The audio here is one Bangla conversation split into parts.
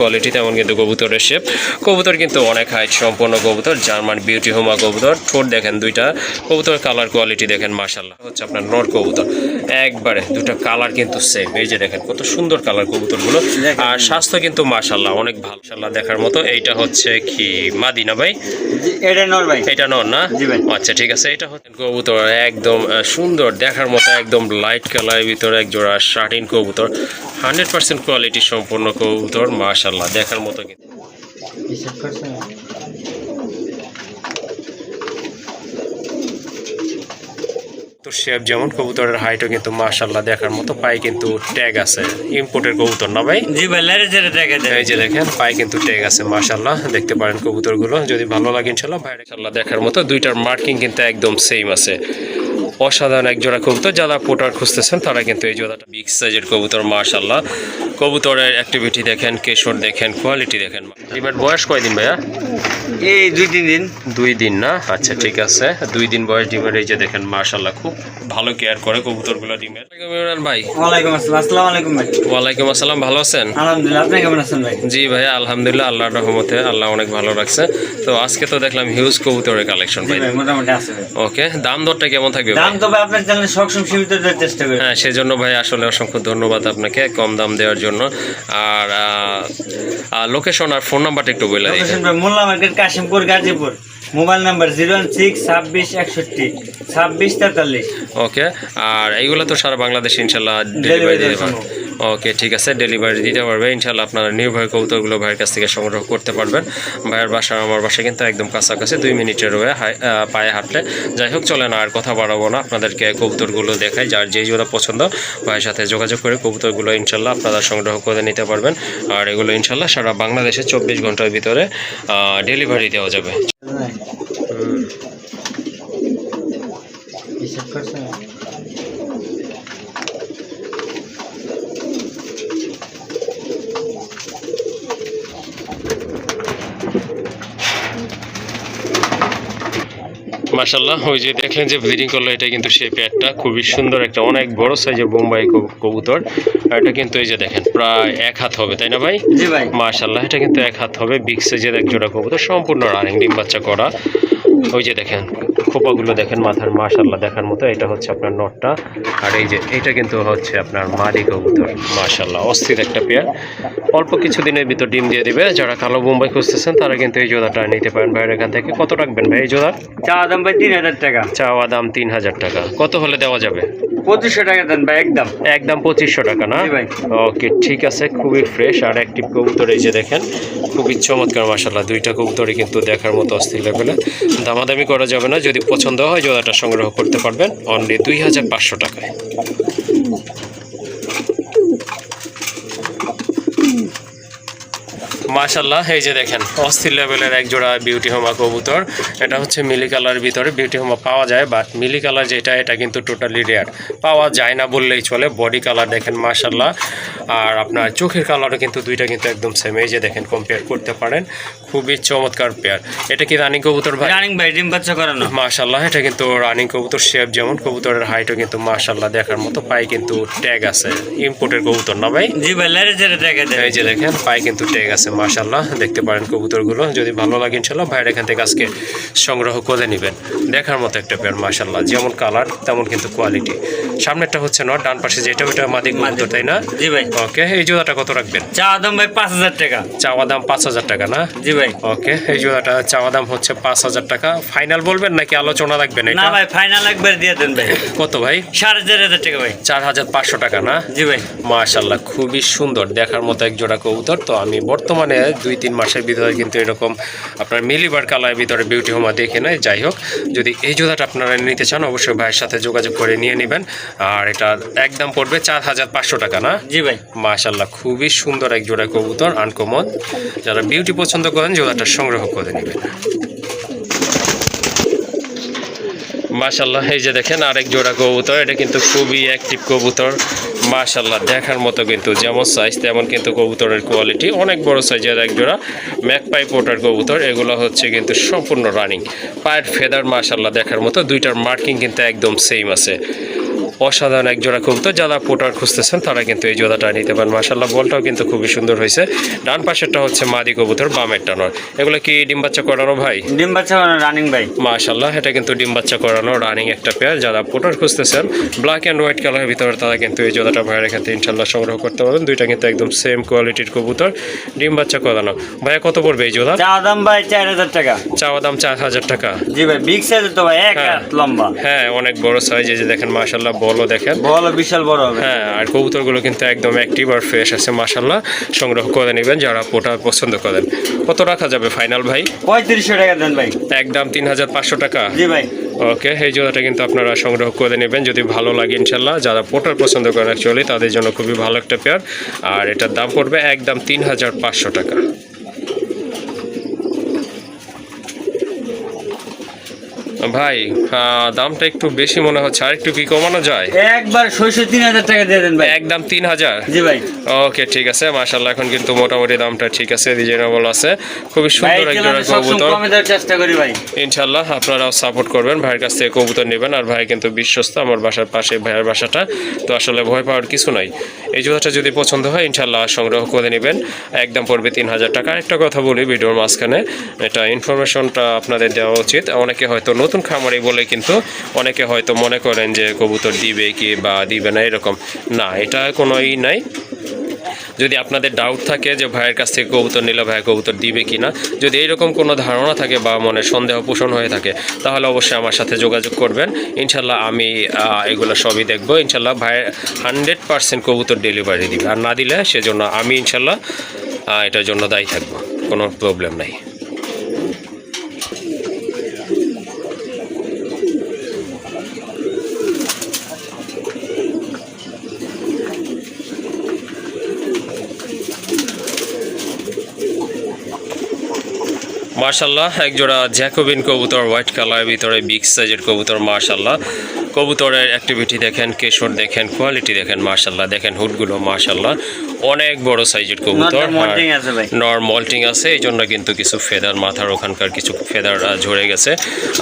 কোয়ালিটি তেমন কিন্তু কবুতরের শেপ কবুতর কিন্তু অনেক হাইট সম্পন্ন কবুতর জার্মান বিউটি হোমা কবুতর। ঠোঁট দেখেন দুইটা। কবুতর কালার কোয়ালিটি দেখেন মার্শাল্লাহ হচ্ছে আপনার নর কবুতর। একবারে দুটো কালার কিন্তু সেম এই যে দেখেন কত সুন্দর কালার কবুতরগুলো। আর স্বাস্থ্য কিন্তু মার্শাল্লাহ অনেক ভালো। মাশাল্লাহ দেখার মতো এইটা হচ্ছে কি মাদিনা ভাই? এটা নর ভাই। এটা নর না। আচ্ছা ঠিক আছে এটা হচ্ছে কবুতর একদম সুন্দর দেখার মতো একদম লাইট কালারের ভিতরে এক জোড়া শার্টিন কবুতর। হান্ড্রেড পার্সেন্ট কোয়ালিটি সম্পূর্ণ কবুতর মাশাল্লাহ দেখার মতো কিন্তু। তো শেপ যেমন কবুতরের হাইটও কিন্তু মাশাল্লাহ দেখার মতো পায়ে কিন্তু ট্যাগ আছে। ইম্পোর্টের কবুতর না ভাই? জি ভাই লেরে জেরে ট্যাগ আছে এই যে দেখেন পায়ে কিন্তু ট্যাগ আছে মাশাল্লাহ দেখতে পারেন কবুতরগুলো যদি ভালো লাগে ইনশাল্লাহ ভাই ইনশাল্লাহ দেখার মতো দুইটার মার্কিং কিন্তু একদম সেম আছে। অসাধারণ এক জোড়া কবুতর যারা পোটার খুঁজতেছেন তারা কিন্তু এই জোড়াটা বিগ সাইজের কবুতর মাশাল্লাহ কবুতরের অ্যাক্টিভিটি দেখেন কেশর দেখেন কোয়ালিটি দেখেন। ডিমের বয়স কয়দিন ভাইয়া? এই দুই তিন দিন। দুই দিন না? আচ্ছা ঠিক আছে। দুই দিন বয়স ডিমের এই যে দেখেন মাশাল্লাহ খুব ভালো কেয়ার করে কবুতরগুলো ডিমের। ভাই ওয়ালাইকুম আসসালাম। আসসালামু আলাইকুম ভাই। ওয়ালাইকুম আসসালাম ভালো আছেন? আলহামদুলিল্লাহ আপনি কেমন আছেন ভাই? জি ভাই আলহামদুলিল্লাহ আল্লাহর রহমতে আল্লাহ অনেক ভালো রাখছে। তো আজকে তো দেখলাম হিউজ কবুতরের কালেকশন ভাই। ভাই মোটামুটি আছে ওকে দাম দরটা কেমন থাকবে ভাই? দাম তবে আপনার চ্যানেলে সবসময় সীমিত দেওয়ার চেষ্টা করি। হ্যাঁ সেজন্য ভাই আসলে অসংখ্য ধন্যবাদ আপনাকে। কম দাম দেওয়ার জন্য। আর লোকেশন আর ফোন নাম্বারটা একটু বলে Molla market Kashimpur Gazipur. Mobile number zero one six ছাব্বিশ একষট্টি ছাব্বিশ তেতাল্লিশ। ওকে আর এইগুলো তো সারা বাংলাদেশে ইনশাল্লাহ ডেলিভারি দিতে দেওয়া। পারবে ওকে ঠিক আছে ডেলিভারি দিতে পারবে। ইনশাল্লাহ আপনারা নির্ভয় কবুতরগুলো ভাইয়ের কাছ থেকে সংগ্রহ করতে পারবেন। ভাইয়ের বাসা আমার বাসা কিন্তু একদম কাছাকাছি দুই মিনিটের ওয়ে পায়ে হাঁটলে। যাই হোক চলে না আর কথা বাড়াবো না। আপনাদেরকে কবুতরগুলো দেখাই যার যেই জোড়া পছন্দ ভাইয়ের সাথে যোগাযোগ করে কবুতরগুলো ইনশাল্লাহ আপনারা সংগ্রহ করে নিতে পারবেন। আর এগুলো ইনশাল্লাহ সারা বাংলাদেশে চব্বিশ ঘণ্টার ভিতরে ডেলিভারি দেওয়া যাবে। মাশাল্লাহ ওই যে দেখলেন যে ব্লিডিং করল এটা কিন্তু সেই প্যাডটা খুবই সুন্দর একটা অনেক বড় সাইজের বোম্বাই কব- কবুতর। আর এটা কিন্তু এই যে দেখেন প্রায় এক হাত হবে তাই না ভাই? মাসাল্লাহ এটা কিন্তু এক হাত হবে বিগ সাইজের এক জোড়া কবুতর সম্পূর্ণ রানিং ডিম বাচ্চা করা। ওই যে দেখেন খোপাগুলো দেখেন মাথার মাশাল্লাহ দেখার মতো। এটা হচ্ছে আপনার নটটা। আর এই যে এটা কিন্তু হচ্ছে আপনার মাদি কবুতর। মাশাল্লাহ অস্থির একটা পেয়ার। অল্প কিছু দিনের ভিতর ডিম দিয়ে দিবে। যারা কালো বোম্বাই খুঁজতেছেন তারা কিন্তু এই জোদাটা নিতে পারেন ভাইয়ের এখান থেকে। কত রাখবেন ভাই এই জোদা চা দাম ভাই তিন হাজার টাকা। চা দাম তিন হাজার টাকা। কত হলে দেওয়া যাবে? পঁচিশশো টাকা দেন ভাই একদম। একদম পঁচিশশো টাকা না। ওকে ঠিক আছে খুবই ফ্রেশ আর একটি কবুতর এই যে দেখেন খুবই চমৎকার মাসাল্লাহ দুইটা কবুতরই কিন্তু দেখার মতো অস্থির লেভেলে দামাদামি করা যাবে না যদি পছন্দ হয় জোড়াটা সংগ্রহ করতে পারবেন অনলি দুই হাজার পাঁচশো টাকায়। মাশাল্লাহ এই যে দেখেন অস্থির লেভেলের এক জোড়া বিউটি হোমা কবুতর। এটা হচ্ছে মিলি কালার ভিতরে বিউটি হোমা পাওয়া যায় বাট মিলি কালার যেটা এটা কিন্তু টোটালি রেয়ার পাওয়া যায় না বললেই চলে বডি কালার দেখেন মাশাল্লাহ আর আপনার চোখের কালারও কিন্তু দুইটা কিন্তু একদম সেম এই যে দেখেন কম্পেয়ার করতে পারেন খুবই চমৎকার পেয়ার এটা কি রানিং কবুতর ভাই? রানিং ভাই ডিম বাচ্চা করানো। মাশাল্লাহ এটা কিন্তু রানিং কবুতর শেপ যেমন কবুতরের হাইটও কিন্তু মাশাল্লাহ দেখার মতো পায়ে কিন্তু ট্যাগ আছে। ইম্পোর্টের কবুতর না ভাই? জি ভাই লেরে দেখা যায় এই যে দেখেন পায়ে কিন্তু ট্যাগ আছে মাশাল্লাহ দেখতে পারেন কবুতরগুলো। যদি ভালো লাগে ইনশাল্লাহ ভাইয়ের এখান থেকে আজকে সংগ্রহ করে নেবেন। দেখার মতো একটা পেয়ার মাশাল্লাহ যেমন কালার তেমন কিন্তু কোয়ালিটি। সামনেরটা হচ্ছে নট ডান পাশে যেটা ওটা মাদি কবুতর তাই না? জি ভাই। ওকে এই জোড়াটা কত রাখবেন? চাওয়া দাম ভাই পাঁচ হাজার টাকা। চাওয়া দাম পাঁচ হাজার টাকা না? জি ভাই। ওকে এই জোড়াটা চাওয়া দাম হচ্ছে পাঁচ হাজার টাকা। ফাইনাল বলবেন নাকি আলোচনা রাখবেন না ভাই ফাইনাল একবার দিয়ে দেন ভাই। কত ভাই? সাড়ে চার হাজার টাকা ভাই। চার হাজার পাঁচশো টাকা না? জি ভাই। মাশাল্লাহ খুবই সুন্দর। দেখার মতো এক জোড়া কবুতর। তো আমি বর্তমানে দুই তিন মাসের ভিতরে কিন্তু এরকম আপনার মিলিবার কালারের ভিতরে বিউটি হোমা দেখে নেয়। যাই হোক যদি এই জুতাটা আপনারা নিতে চান অবশ্যই ভাইয়ের সাথে যোগাযোগ করে নিয়ে নেবেন। আর এটা একদম পড়বে চার হাজার পাঁচশো টাকা না? জি ভাই। মাশাল্লাহ খুবই সুন্দর এক জোড়া কবুতর আনকমন যারা বিউটি পছন্দ করেন জোড়াটা সংগ্রহ করে নেবেন। মাশাল্লাহ এই যে দেখেন আরেক জোড়া কবুতর, এটা কিন্তু খুবই অ্যাক্টিভ কবুতর। মাশাল্লাহ দেখার মতো কিন্তু যেমন সাইজ তেমন কিন্তু কবুতরের কোয়ালিটি অনেক বড় সাইজের এক জোড়া ম্যাকপাই পোটার কবুতর, এগুলো হচ্ছে কিন্তু সম্পূর্ণ রানিং পায়ের ফেদার মাশাল্লাহ দেখার মতো, দুইটার মার্কিং কিন্তু একদম সেম আছে। অসাধারণ এক জোড়া কবুতর। যারা পোটার খুঁজতেছেন তারা কিন্তু এই জোড়াটা নিতে পারেন। মাসাল্লাহ বলটাও কিন্তু খুবই সুন্দর হয়েছে। ডান পাশেরটা হচ্ছে মাদি কবুতর বামেরটা নয়। এগুলো কি ডিম বাচ্চা করানো ভাই? ডিম বাচ্চা রানিং ভাই। মাশাল্লাহ এটা কিন্তু ডিম বাচ্চা করানো রানিং একটা পেয়ার যারা পোটার খুঁজতেছেন ব্ল্যাক অ্যান্ড হোয়াইট কালারের ভিতরে তারা কিন্তু এই জোড়াটা ভাইয়ের এখান থেকে ইনশাল্লাহ সংগ্রহ করতে পারবেন। দুইটা কিন্তু একদম সেম কোয়ালিটির কবুতর ডিম বাচ্চা করানো। ভাইয়া কত পড়বে এই জোড়া? চা দাম ভাই চার হাজার টাকা। চাওয়া দাম চার হাজার টাকা। জি ভাই বিগ সাইজ তো ভাই এক হ্যাঁ। লম্বা। হ্যাঁ অনেক বড় সাইজ এই যে দেখেন মাশাল্লাহ বলও দেখেন। বড় বিশাল বড় হবে। হ্যাঁ আর কবুতরগুলো কিন্তু একদম অ্যাক্টিভ আর ফ্রেশ আছে মাশাল্লাহ সংগ্রহ করে নেবেন যারা পোটা পছন্দ করেন। কত রাখা যাবে ফাইনাল ভাই? পঁয়ত্রিশশো টাকা দেন ভাই। একদম তিন হাজার পাঁচশো টাকা। জি ভাই। ওকে এই জোড়াটা কিন্তু আপনারা সংগ্রহ করে নেবেন। যদি ভালো লাগে ইনশাল্লাহ যারা পোটার পছন্দ করেন অ্যাকচুয়ালি তাদের জন্য খুবই ভালো একটা পেয়ার আর এটার দাম পড়বে একদম তিন হাজার পাঁচশো টাকা। ভাই দামটা একটু বেশি মনে হচ্ছে। আর একটু কি কমানো যায়? একবার ছয়শো তিন হাজার টাকা দিয়ে দেন ভাই। একদম তিন হাজার? জি ভাই। ওকে ঠিক আছে মাশাল্লাহ এখন কিন্তু মোটামুটি দামটা ঠিক আছে রিজনেবল আছে। খুবই সুন্দর এক জোড়া কবুতর। চেষ্টা করি ভাই। ইনশাল্লাহ আপনারাও সাপোর্ট করবেন ভাইয়ের কাছ থেকে কবুতর নেবেন আর ভাই কিন্তু বিশ্বস্ত আমার বাসার পাশে ভাইয়ের বাসাটা। তো আসলে ভয় পাওয়ার কিছু নাই। এই জুতাটা যদি পছন্দ হয় ইনশাল্লাহ সংগ্রহ করে নেবেন। একদম পড়বে তিন হাজার টাকা। একটা কথা বলি ভিডিওর মাঝখানে এটা ইনফরমেশনটা আপনাদের দেওয়া উচিত। অনেকে হয়তো নতুন খামারি বলে কিন্তু অনেকে হয়তো মনে করেন যে কবুতর দিবে কি বা দিবে না, এরকম। না, এটা কোনো ই নাই। যদি আপনাদের ডাউট থাকে যে ভাইয়ের কাছ থেকে কবুতর নিলে ভাই কবুতর দিবে কি না যদি এইরকম কোনো ধারণা থাকে বা মনে সন্দেহ পোষণ হয়ে থাকে, তাহলে অবশ্যই আমার সাথে যোগাযোগ করবেন। ইনশাল্লাহ আমি এগুলো সবই দেখব। ইনশাল্লাহ ভাইয়ের হান্ড্রেড পার্সেন্ট কবুতর ডেলিভারি দিবে। আর না দিলে সেজন্য আমি ইনশাল্লাহ এটার জন্য দায়ী থাকব। কোনো প্রবলেম নাই। মার্শাল্লাহ এক জোড়া জ্যাকোবিন কবুতর হোয়াইট কালারের ভিতরে বিগ সাইজের কবুতর মার্শাল্লাহ কবুতরের অ্যাক্টিভিটি দেখেন কেশর দেখেন কোয়ালিটি দেখেন মার্শাল্লাহ দেখেন হুডগুলো মার্শাল্লাহ অনেক বড় সাইজের কবুতর নর্মাল মল্টিং আছে নর্মল্টিং আছে এই জন্য কিন্তু কিছু ফেদার মাথার ওখানকার কিছু ফেদার ঝরে গেছে।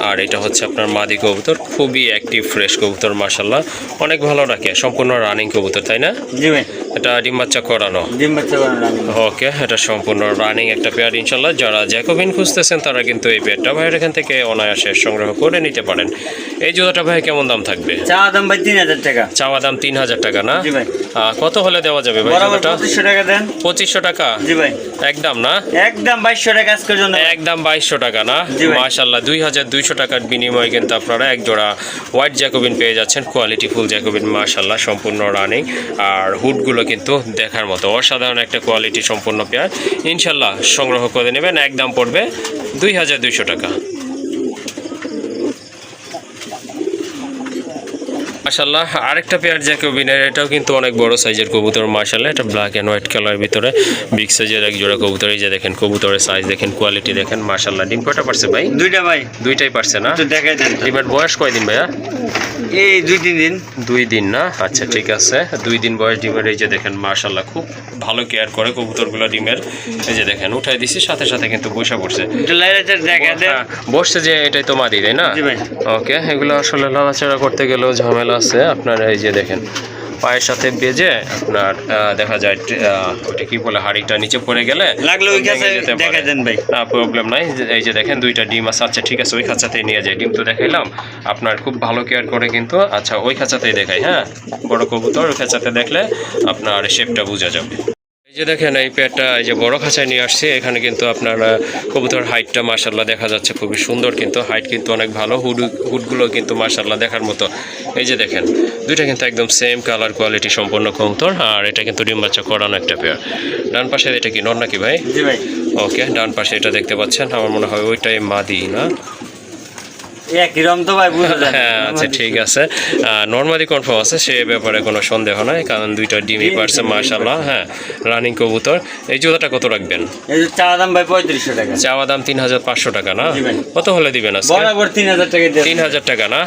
আর এটা হচ্ছে আপনার মাদি কবুতর খুবই অ্যাক্টিভ ফ্রেশ কবুতর মার্শাল্লাহ অনেক ভালো রাখে সম্পূর্ণ রানিং কবুতর তাই না? এটা ডিম বাচ্চা করানো। ওকে এটা সম্পূর্ণ রানিং একটা পেয়ার ইনশাল্লাহ যারা জ্যাকোবিন খুঁজতেছেন তারা কিন্তু এই পেয়ারটা ভাইয়ের এখান থেকে অনায়াসে সংগ্রহ করে নিতে পারেন। এই জুতাটা ভাই কেমন দাম থাকবে? চা দাম ভাই তিন হাজার টাকা। চাওয়া দাম তিন হাজার টাকা না? কত হলে দেওয়া যাবে ভাই জুতাটা? পঁচিশশো টাকা দেন। পঁচিশশো টাকা? জি ভাই। একদম না? একদম বাইশশো টাকা আজকের জন্য। একদম বাইশশো টাকা না। মাশাল্লাহ দুই হাজার দুইশো টাকার বিনিময়ে কিন্তু আপনারা এক জোড়া হোয়াইট জ্যাকোবিন পেয়ে যাচ্ছেন। কোয়ালিটি ফুল জ্যাকোবিন মাশাল্লাহ সম্পূর্ণ রানিং। আর হুডগুলো কিন্তু দেখার মতো। অসাধারণ একটা কোয়ালিটি সম্পূর্ণ পেয়ার। ইনশাল্লাহ সংগ্রহ করে নেবেন। একদম পড়বে দুই হাজার দুইশো টাকা। মাশাল্লাহ আরেকটা পেয়ার জ্যাকোবিনের এটাও কিন্তু অনেক বড় সাইজের কবুতর মাশাল্লাহ এটা ব্ল্যাক অ্যান্ড হোয়াইট কালারের ভিতরে বিগ সাইজের এক জোড়া কবুতর এই যে দেখেন কবুতরের সাইজ দেখেন কোয়ালিটি দেখেন মাশাল্লাহ ডিম কয়টা পারছে ভাই? দুইটা ভাই। দুইটাই পারছে না? দেখাই দেন ডিমের বয়স কয়দিন ভাইয়া? এই দুই তিন দিন। দুই দিন না? আচ্ছা ঠিক আছে দুই দিন বয়স ডিমের এই যে দেখেন মাশাল্লাহ খুব ভালো কেয়ার করে কবুতরগুলো ডিমের। এই যে দেখেন উঠাই দিছি সাথে সাথে কিন্তু বসা পড়ছে। বসছে যে এটাই তো মাদি তাই না? ওকে এগুলো আসলে লাড়াচাড়া করতে গেলেও ঝামেলা আছে আপনার এই যে দেখেন পায়ের সাথে বেজে আপনার দেখা যায় ওইটা ওটা কি বলে হাড়িটা নিচে পড়ে গেলে লাগলে ওই কাছে দেখা দেন ভাই। না প্রবলেম নাই। এই যে দেখেন দুইটা ডিম আছে। আচ্ছা ঠিক আছে ওই খাঁচাতেই নিয়ে যায় ডিম তো দেখাইলাম। আপনার খুব ভালো কেয়ার করে কিন্তু। আচ্ছা ওই খাঁচাতেই দেখাই হ্যাঁ? বড় কবুতর ওই খাঁচাতে দেখলে আপনার শেপটা বোঝা যাবে। যে দেখেন এই পেয়ারটা এই যে বড় খাঁচায় নিয়ে আসছে এখানে কিন্তু আপনার কবুতর হাইটটা মার্শাল্লাহ দেখা যাচ্ছে খুবই সুন্দর কিন্তু হাইট কিন্তু অনেক ভালো হুড হুডগুলো কিন্তু মার্শাল্লাহ দেখার মতো। এই যে দেখেন দুইটা কিন্তু একদম সেম কালার কোয়ালিটি সম্পন্ন কবুতর আর এটা কিন্তু ডিম বাচ্চা করানো একটা পেয়ার। ডান পাশে এটা কি নর নাকি ভাই? ভাই। ওকে ডান পাশে এটা দেখতে পাচ্ছেন আমার মনে হয় ওইটাই মাদি না? তো ভাই হ্যাঁ আচ্ছা ঠিক আছে। নর্মালি কনফার্ম আছে সে ব্যাপারে কোনো সন্দেহ নাই কারণ দুইটা ডিমই পারছে মার্শাল্লাহ হ্যাঁ রানিং কবুতর। এই কত রাখবেন? এই যে দাম ভাই পঁয়ত্রিশশো টাকা। চাওয়া দাম তিন হাজার পাঁচশো টাকা না? কত হলে দিবেন আজকে? বরাবর তিন হাজার টাকা তিন হাজার টাকা না?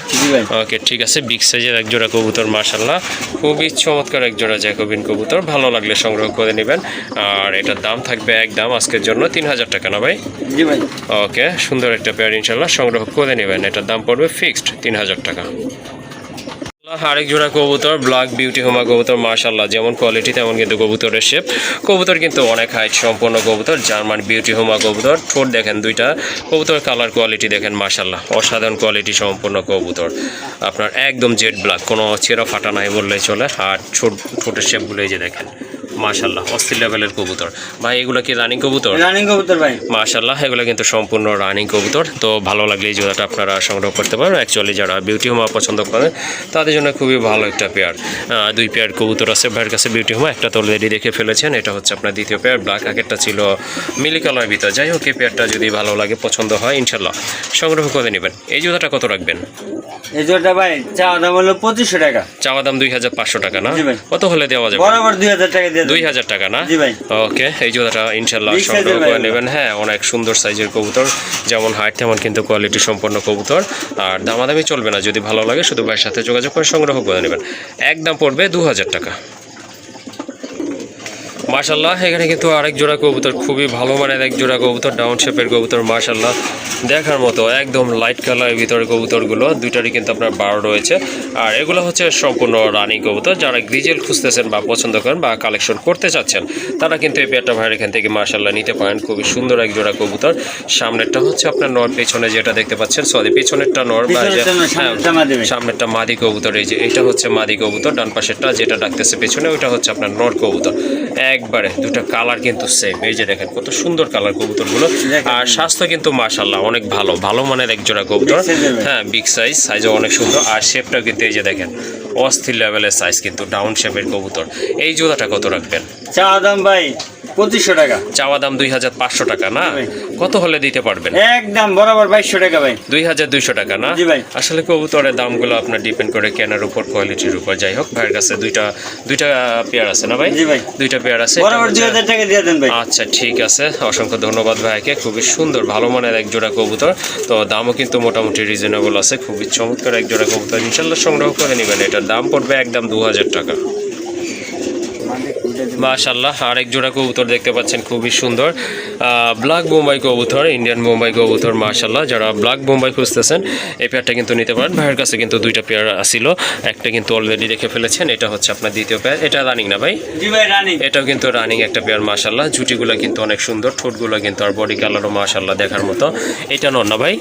ওকে ঠিক আছে বিগ সাইজের এক জোড়া কবুতর মার্শাল্লাহ খুবই চমৎকার এক জোড়া জ্যাকোবিন কবুতর ভালো লাগলে সংগ্রহ করে নেবেন। আর এটার দাম থাকবে একদম আজকের জন্য তিন হাজার টাকা না ভাই? ভাই। ওকে সুন্দর একটা পেয়ার ইনশাল্লাহ সংগ্রহ করে নেবেন। এটার দাম পড়বে ফিক্সড তিন হাজার টাকা। আরেক জোড়া কবুতর ব্ল্যাক বিউটি হোমা কবুতর মাশাল্লাহ যেমন কোয়ালিটি তেমন কিন্তু কবুতরের শেপ কবুতর কিন্তু অনেক হাইট সম্পন্ন কবুতর জার্মান বিউটি হোমা কবুতর, ঠোঁট দেখেন দুইটা, কবুতর কালার কোয়ালিটি দেখেন মাশাল্লাহ অসাধারণ কোয়ালিটি সম্পন্ন কবুতর। আপনার একদম জেড ব্ল্যাক কোনো ছেঁড়া ফাটা নাই বললেই চলে, আর ছোট ঠোঁটের শেপগুলো এই যে দেখেন। মাশাল্লাহ অস্থির লেভেলের কবুতর। ভাই এগুলো কি রানিং কবুতর? রানিং কবুতর ভাই। মাশাল্লাহ এগুলো কিন্তু সম্পূর্ণ রানিং কবুতর। তো ভালো লাগলে এই জোড়াটা আপনারা সংগ্রহ করতে পারেন। অ্যাকচুয়ালি যারা বিউটি হোমা পছন্দ করেন তাদের জন্য খুবই ভালো একটা পেয়ার দুই পেয়ার কবুতর আছে ভাইয়ের কাছে বিউটি হোমা একটা তো অলরেডি দেখে ফেলেছেন এটা হচ্ছে আপনার দ্বিতীয় পেয়ার ব্ল্যাক আগেরটা ছিল মিলি কালার ভিতর। যাই হোক এই পেয়ারটা যদি ভালো লাগে পছন্দ হয় ইনশাল্লাহ সংগ্রহ করে নেবেন। এই জোড়াটা কত রাখবেন? এই জোরটা ভাই চা দাম হলো পঁচিশশো টাকা। চাওয়া দাম দুই হাজার পাঁচশো টাকা না? কত হলে দেওয়া যাবে? বরাবর দুই হাজার টাকা। দুই হাজার টাকা না? জি ভাই। ওকে এই জোড়াটা ইনশাল্লাহ সংগ্রহ করে নেবেন। হ্যাঁ অনেক সুন্দর সাইজের কবুতর যেমন হাইট তেমন কিন্তু কোয়ালিটি সম্পন্ন কবুতর। আর দামাদামি চলবে না যদি ভালো লাগে শুধু ভাইয়ের সাথে যোগাযোগ করে সংগ্রহ করে নেবেন। একদম পড়বে দু হাজার টাকা। মাশাল্লাহ এখানে কিন্তু আরেক জোড়া কবুতর খুবই ভালো মানের এক জোড়া কবুতর ডাউন শেপের কবুতর মাশাল্লাহ দেখার মতো একদম লাইট কালারের ভিতরে কবুতরগুলো দুইটারই কিন্তু আপনার বারো রয়েছে। আর এগুলো হচ্ছে সম্পূর্ণ রানিং কবুতর যারা গ্রিজেল খুঁজতেছেন বা পছন্দ করেন বা কালেকশন করতে চাচ্ছেন তারা কিন্তু এই পেয়ারটা ভাইয়ের এখান থেকে মাশাল্লাহ নিতে পারেন। খুবই সুন্দর এক জোড়া কবুতর। সামনেরটা হচ্ছে আপনার নর পেছনে যেটা দেখতে পাচ্ছেন সরি পেছনেরটা নর বা এই যে- পিছনেরটা নর, সামনেরটা মাদি সামনেরটা মাদি কবুতর এই যে এটা হচ্ছে মাদি কবুতর ডান পাশেরটা যেটা ডাকতেছে পেছনে ওইটা হচ্ছে আপনার নর কবুতর। একবারে দুটো কালার কিন্তু সেম এই যে দেখেন কত সুন্দর কালার কবুতরগুলো। আর স্বাস্থ্য কিন্তু মাশাল্লাহ অনেক ভালো। ভালো মানের এক জোড়া কবুতর। হ্যাঁ বিগ সাইজ সাইজও অনেক সুন্দর। আর শেপটাও কিন্তু এই যে দেখেন অস্থির লেভেলের সাইজ কিন্তু ডাউন শেপের কবুতর। এই জোড়াটা কত রাখবেন? চা দাম ভাই পঁচিশশো টাকা। চাওয়া দাম দুই হাজার পাঁচশো টাকা না? কত হলে দিতে পারবেন? একদম বরাবর বাইশশো টাকা ভাই। দুই হাজার দুইশো টাকা না? জি ভাই। আসলে কবুতরের দামগুলো আপনার ডিপেন্ড করে কেনার উপর কোয়ালিটির উপর। যাই হোক ভাইয়ের কাছে দুইটা দুইটা পেয়ার আছে না ভাই। দুইটা পেয়ার আছে টাকা দিয়ে দেন ভাই। আচ্ছা ঠিক আছে। অসংখ্য ধন্যবাদ ভাইকে। খুবই সুন্দর ভালো মানের এক জোড়া কবুতর। তো দামও কিন্তু মোটামুটি রিজনেবল আছে। খুবই চমৎকার এক জোড়া কবুতর। ইনশাল্লাহ সংগ্রহ করে নেবেন। এটার দাম পড়বে একদম দু হাজার টাকা। মাশাল্লাহ আরেক জোড়া কবুতর দেখতে পাচ্ছেন খুবই সুন্দর। ব্ল্যাক বোম্বাই কবুতর ইন্ডিয়ান বোম্বাই কবুতর মাশাল্লাহ যারা ব্ল্যাক বোম্বাই খুঁজতেছেন এই পেয়ারটা কিন্তু নিতে পারেন। ভাইয়ের কাছে কিন্তু দুইটা পেয়ার আসিল একটা কিন্তু অলরেডি দেখে ফেলেছেন এটা হচ্ছে আপনার দ্বিতীয় পেয়ার এটা রানিং না ভাই? এটাও কিন্তু রানিং একটা পেয়ার মাশাল্লাহ ঝুটিগুলো কিন্তু অনেক সুন্দর ঠোঁটগুলো কিন্তু আর বডি কালারও মাশাল্লাহ দেখার মতো। এটা নর না ভাই?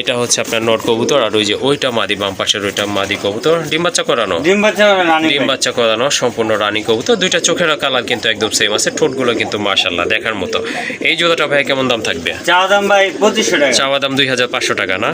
এটা হচ্ছে আপনার নর কবুতর আর ওই যে ওইটা মাদি বাম পাশের ওইটা মাদি কবুতর। ডিম বাচ্চা করানো? ডিম বাচ্চা রানিং ডিম বাচ্চা করানো সম্পূর্ণ রানিং কবুতর। দুইটা চোখের কালার কিন্তু একদম সেম আছে ঠোঁটগুলো কিন্তু মাশাল্লাহ দেখার মতো। এই জোড়াটা ভাই কেমন দাম থাকবে? চা দাম ভাই পঁচিশশো টাকা। চাওয়া দাম দুই হাজার পাঁচশো টাকা না?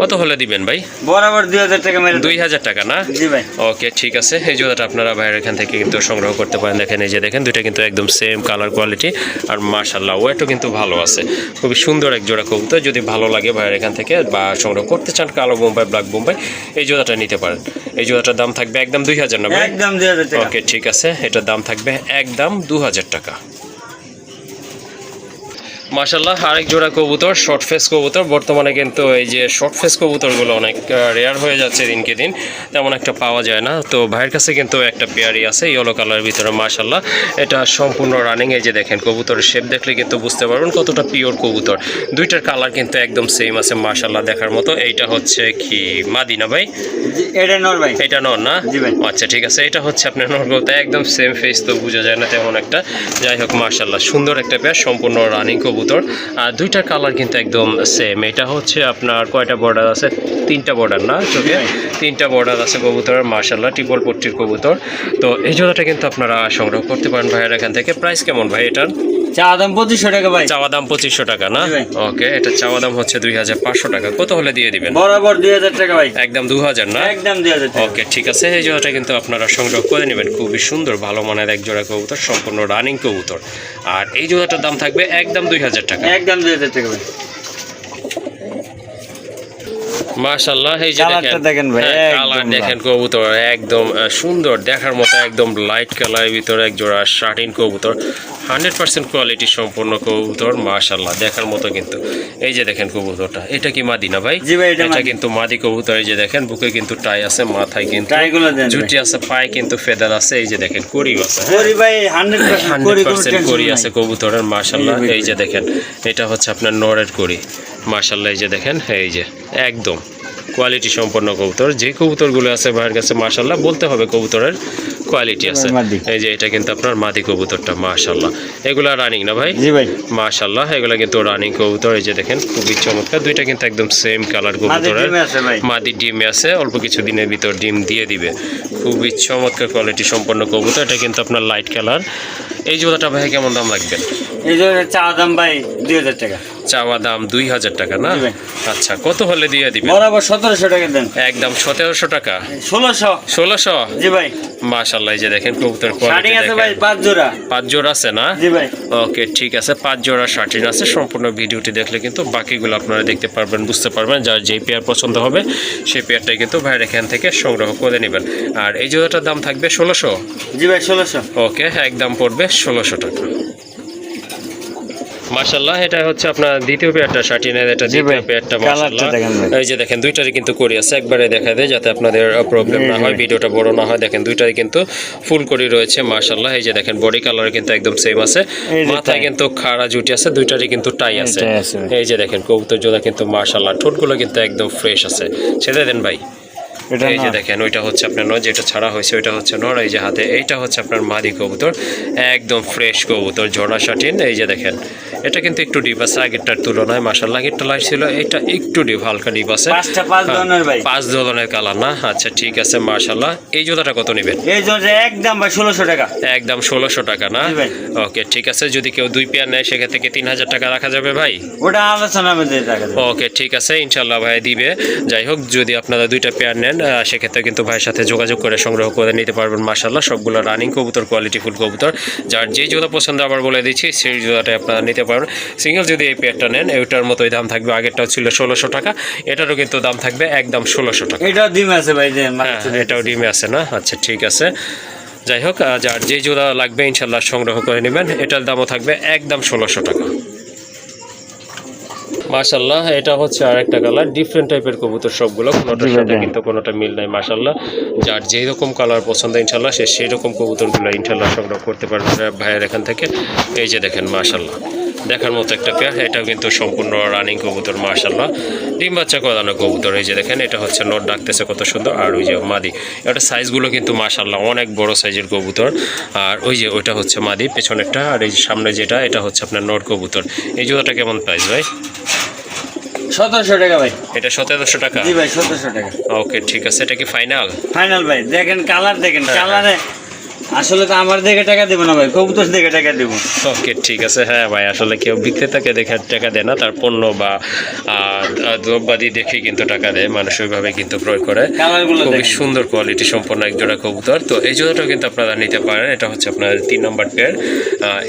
কত হলে দিবেন ভাই? বরাবর দুই হাজার টাকা দুই হাজার টাকা না? জি ভাই। ওকে ঠিক আছে। এই জোড়াটা আপনারা ভাইয়ের এখান থেকে কিন্তু সংগ্রহ করতে পারেন। দেখেন এই যে দেখেন দুইটা কিন্তু একদম সেম কালার কোয়ালিটি আর মাশাল্লাহ ওয়েটও কিন্তু ভালো আছে। খুবই সুন্দর এক জোড়া কবুতর যদি ভালো লাগে ভাইয়ের এখান থেকে বা সংগ্রহ করতে চান কালো বোম্বাই ব্ল্যাক বোম্বাই এই জোড়াটা নিতে পারেন। এই জোড়াটার দাম থাকবে একদম দুই হাজার না ভাই? একদম দুই হাজার টাকা। ওকে ঠিক আছে। এটার দাম থাকবে একদম দু হাজার টাকা। মাশাল্লাহ আরেক জোড়া কবুতর শর্ট ফেস কবুতর। বর্তমানে কিন্তু এই যে শর্ট ফেস কবুতরগুলো অনেক রেয়ার হয়ে যাচ্ছে দিনকে দিন তেমন একটা পাওয়া যায় না। তো ভাইয়ের কাছে কিন্তু একটা পেয়ারই আছে ইয়েলো কালারের ভিতরে মাশাল্লাহ এটা সম্পূর্ণ রানিং এই যে দেখেন কবুতরের শেপ দেখলে কিন্তু বুঝতে পারবেন কতটা পিওর কবুতর। দুইটার কালার কিন্তু একদম সেম আছে মাশাল্লাহ দেখার মতো। এইটা হচ্ছে কি মাদিনা ভাই? এটা নর ভাই। এটা নর না? আচ্ছা ঠিক আছে এটা হচ্ছে আপনার নরগোতা একদম সেম ফেস তো বোঝা যায় না তেমন একটা। যাই হোক মার্শাল্লাহ সুন্দর একটা পেয়ার সম্পূর্ণ রানিং কবুতর। আর দুইটার কালার কিন্তু একদম সেম এটা হচ্ছে আপনার কয়টা বর্ডার আছে? তিনটা বর্ডার না চোখে? তিনটা বর্ডার আছে কবুতরের মার্শাল্লাহ ট্রিপল পট্টির কবুতর। তো এই জোড়াটা কিন্তু আপনারা সংগ্রহ করতে পারেন ভাইয়ের এখান থেকে। প্রাইস কেমন ভাই এটার? চা দাম পঁচিশশো টাকা ভাই। চাওয়া দাম পঁচিশশো টাকা না? ওকে এটা চাওয়া দাম হচ্ছে দুই হাজার পাঁচশো টাকা। কত হলে দিয়ে দিবেন? বরাবর দুই হাজার টাকা ভাই। একদম দু হাজার না? একদম দুই হাজার ওকে ঠিক আছে। এই জোড়াটা কিন্তু আপনারা সংগ্রহ করে নেবেন। খুবই সুন্দর ভালো মানের এক জোড়া কবুতর সম্পূর্ণ রানিং কবুতর। আর এই জোড়াটার দাম থাকবে একদম দুই হাজার টাকা। একদম দুই হাজার টাকা মাশাল্লাহ এই যে দেখেন হ্যাঁ, কালার দেখেন কবুতর একদম সুন্দর দেখার মতো একদম লাইট কালারের ভিতরে এক জোড়া শার্টিন কবুতর। হান্ড্রেড পার্সেন্ট কোয়ালিটি সম্পূর্ণ কবুতর মাশাল্লাহ দেখার মতো কিন্তু এই যে দেখেন কবুতরটা এটা কি মাদি না ভাই এটা কিন্তু মাদি কবুতর এই যে দেখেন বুকে কিন্তু টাই আছে মাথায় কিন্তু। জুটি আছে পায়ে কিন্তু ফেদার আছে এই যে দেখেন করিও আছে? করি হান্ড্রেড পার্সেন্ট করি করি। আছে কবুতরের মাশাল্লাহ এই যে এই যে দেখেন এটা হচ্ছে আপনার নরের করি মাশাল্লাহ এই যে দেখেন এই যে একদম কোয়ালিটি সম্পন্ন কবুতর। যে কবুতরগুলো আছে ভাইয়ের কাছে মাশাল্লাহ বলতে হবে কবুতরের কোয়ালিটি আছে। এই যে এটা কিন্তু আপনার মাদি কবুতরটা মাশাল্লাহ এগুলা রানিং না ভাই? জি ভাই। মাশাল্লাহ এগুলা কিন্তু রানিং কবুতর। এই যে দেখেন খুবই চমৎকার। দুইটা কিন্তু একদম সেম কালার কবুতরের। মাদি ডিমে আছে অল্প কিছু দিনের ভিতর ডিম দিয়ে দিবে। খুবই চমৎকার কোয়ালিটি সম্পন্ন কবুতর। এটা কিন্তু আপনার লাইট কালার এই জোড়াটা ভাই কেমন দাম লাগবে এই যে চা দাম ভাই দুই হাজার টাকা। চাওয়া দাম দুই হাজার টাকা না? আচ্ছা কত হলে দিয়ে দিবে বরাবর সতেরোশো টাকা দেন। একদম সতেরোশো টাকা। ষোলোশো? ষোলোশো? জি ভাই। মাশাল্লাহ যে দেখেন কবুতর শাড়ি আছে ভাই পাঁচ জোড়া। পাঁচ জোড়া আছে না? জি ভাই। ওকে ঠিক আছে পাঁচ জোড়া আছে। সম্পূর্ণ ভিডিওটি দেখলে কিন্তু বাকিগুলো আপনারা দেখতে পারবেন বুঝতে পারবেন। যার যেই পেয়ার পছন্দ হবে সেই পেয়ারটাই কিন্তু ভাইয়ের এখান থেকে সংগ্রহ করে নেবেন। আর এই জোড়াটার দাম থাকবে ষোলোশো? জি ভাই ষোলোশো। ওকে একদম পড়বে ষোলোশো টাকা। মাশাল্লাহ এটা হচ্ছে আপনার দ্বিতীয় পেয়ারটা এটা দ্বিতীয় পেয়ারটা। এই যে দেখেন দুইটারই কিন্তু করি আছে একবারে দেখা দেয় যাতে আপনাদের প্রবলেম না হয় ভিডিওটা বড় না হয়। দেখেন দুইটারই কিন্তু ফুল করি রয়েছে মাশাল্লাহ এই যে দেখেন বডি কালার কিন্তু একদম সেম আছে। মাথায় কিন্তু খাড়া জুটি আছে দুইটারই কিন্তু টাই আছে। এই যে দেখেন কবুতর জোড়া কিন্তু মাশাল্লাহ ঠোঁটগুলো কিন্তু একদম ফ্রেশ আছে। ছেড়ে দেন ভাই। এটা এই যে। দেখেন ওইটা হচ্ছে আপনার নর যেটা ছাড়া হয়েছে ওইটা হচ্ছে নর এই যে হাতে এইটা হচ্ছে আপনার মাদি কবুতর একদম ফ্রেশ কবুতর ঝোড়া শাটিন এই যে দেখেন। এটা কিন্তু একটু ডিপ আছে আগেরটার তুলনায় মাসাল্লাহ আগেরটা লাইট ছিল এটা একটু ডিপ হালকা ডিপ আছে। পাঁচ হ্যাঁ, ধরনের পাঁচ ধরনের কালার না? আচ্ছা ঠিক আছে মাশাল্লাহ এই জোড়াটা কত নেবেন? এই জন্য একদম ভাই ষোলোশো টাকা। একদম ষোলোশো টাকা না? ওকে ঠিক আছে যদি কেউ দুই পেয়ার নেয় সেক্ষেত্রে কি তিন হাজার টাকা রাখা যাবে ভাই? ওটা আলোচনা ওকে ঠিক আছে ইনশাল্লাহ ভাই দিবে। যাই হোক যদি আপনারা দুইটা পেয়ার নেন আহ, সেক্ষেত্রে কিন্তু ভাইয়ের সাথে যোগাযোগ করে সংগ্রহ করে নিতে পারবেন মাসাল্লাহ সবগুলো রানিং কবুতর কোয়ালিটি ফুল কবুতর। যার যে জোড়া পছন্দ আবার বলে দিচ্ছি সেই জোড়াটাই আপনারা নিতে পারবেন। সিঙ্গেল যদি এই পেয়ারটা নেন ওইটার মতোই দাম থাকবে আগেরটাও ছিল ষোলোশো টাকা এটারও কিন্তু দাম থাকবে একদম ষোলোশো টাকা। এটাও ডিমে আছে ভাই যে হ্যাঁ এটাও ডিমে আছে না? আচ্ছা ঠিক আছে। যাই হোক যার যে জোড়া লাগবে ইনশাল্লাহ সংগ্রহ করে নেবেন এটার দামও থাকবে একদম ষোলোশো টাকা। মাশাল্লাহ এটা হচ্ছে আর একটা কালার ডিফারেন্ট টাইপের কবুতর সবগুলো কোনোটার সাথে কিন্তু কোনোটা মিল নাই মাশাল্লাহ যার যেই রকম কালার পছন্দ ইনশাল্লাহ সে সেই রকম কবুতরগুলো ইনশাল্লাহ সংগ্রহ করতে পারবে ভাইয়ের এখান থেকে। এই যে দেখেন মাশাল্লাহ দেখার মতো একটা পেয়ার এটাও কিন্তু সম্পূর্ণ রানিং কবুতর মাশাল্লাহ ডিম বাচ্চা করানো কবুতর এই যে দেখেন এটা হচ্ছে নোট ডাকতেছে কত সুন্দর আর ওই যে মাদি। এটা সাইজগুলো কিন্তু মাশাল্লাহ অনেক বড় সাইজের কবুতর আর ওই যে ওইটা হচ্ছে মাদি পেছনেরটা আর এই যে সামনে যেটা এটা হচ্ছে আপনার নোট কবুতর। এই জোড়াটা কেমন প্রাইস ভাই? সতেরোশো টাকা ভাই। এটা সতেরোশো টাকা? জি ভাই সতেরোশো টাকা। ওকে ঠিক আছে এটা কি ফাইনাল ফাইনাল ভাই দেখেন কালার দেখেন হ্যাঁ, কালারে আসলে তো আমার দেখে টাকা দেবো না ভাই কবুতর দেখে টাকা দেবো। ওকে ঠিক আছে হ্যাঁ ভাই আসলে কেউ বিক্রেতাকে দেখে টাকা দেয় না তার পণ্য বা দ্রব্যাদি দেখে কিন্তু টাকা দেয় মানুষ ওইভাবে কিন্তু ক্রয় করে। খুবই সুন্দর কোয়ালিটি সম্পন্ন এক জোড়া কবুতর। তো এই জোড়াটাও কিন্তু আপনারা নিতে পারেন এটা হচ্ছে আপনার তিন নম্বর পেয়ার